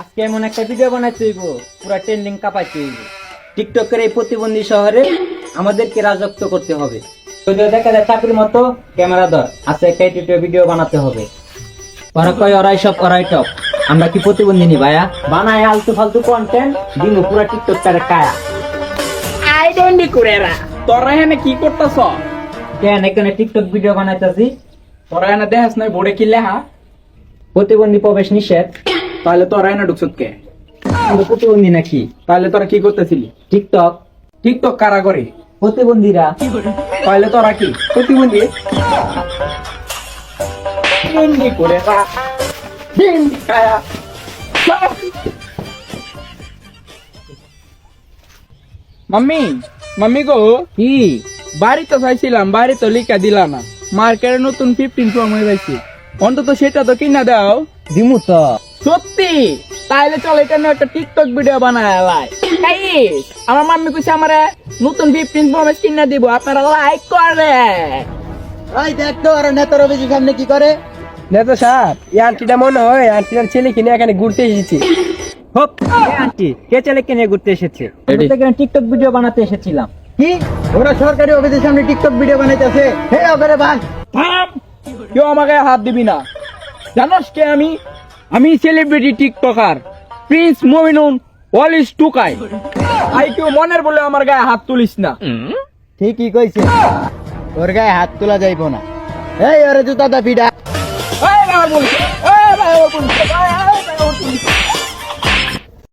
আজকে এমন একটা ভিডিও বানাইতে হইব পুরা ট্রেন্ডিং কাপাইতে হইব। টিকটকের এই প্রতিবন্ধী শহরে আমাদেরকে রাজত্ব করতে হবে। যদিও দেখা যায় চাকরির মতো ক্যামেরা ধর আছে একটা এডিটর ভিডিও বানাতে হবে। ওরা কয় ওরাই সব ওরাই টপ আমরা কি প্রতিবন্ধী নি ভাইয়া? বানায় আলতু ফালতু কন্টেন্ট দিন পুরা টিকটক তারে কায়া। আই ডোন্ট কুরেরা তোরা এখানে কি করতেছ? কেন এখানে টিকটক ভিডিও বানাইতেছি? তোরা এখানে দেখাস নাই বোর্ডে কি লেখা? প্রতিবন্ধী প্রবেশ নিষেধ। তাহলে তোরা এখানে ঢুকছত কে? প্রতিবন্ধী নাকি? তাহলে তোরা কি করতেছিলি? টিকটক। টিকটক কারা করে? প্রতিবন্ধীরা। তাহলে তোরা কি? প্রতিবন্ধী? করে খায়া। মাম্মি মাম্মি গো। কি? বাড়ি তো চাইছিলাম বাড়ি তো লিখা দিলা না। মার্কেটে নতুন ফিফটিন প্রো হয়ে অন্তত সেটা তো কিনা দাও। দিমু তো। সত্যি? তাইলে চল এটা নিয়ে একটা টিকটক ভিডিও বানায় গাইস আমার মাম্মি কইছে আমারে নতুন ফিফটিন প্রো ম্যাক্স কিনা দিব আপনারা লাইক করে। ওই দেখ তো আর নেতার অফিসের সামনে কি করে? নেতা সাহেব এই আন্টিটা মনে হয় আন্টিটার ছেলে কিনে এখানে ঘুরতে এসেছি। হোপ! আন্টি কে ছেলে কিনে ঘুরতে এসেছে? আমি তো এখানে টিকটক ভিডিও বানাতে এসেছিলাম। কি? ওরা সরকারি অফিসের সামনে টিকটক ভিডিও বানাইতেছে। হে ওখানে থাম কেউ আমাকে হাত দিবি না। জানোস কে আমি? আমি celebrity TikToker Prince Mominun all ইস টুকাই আই কেউ মনের বলে আমার গায়ে হাত তুলিস না। ঠিকই কইছে। ওর গায়ে হাত তোলা যাইব না। এই ওরে জুতা দা ফিডা এই না বলছি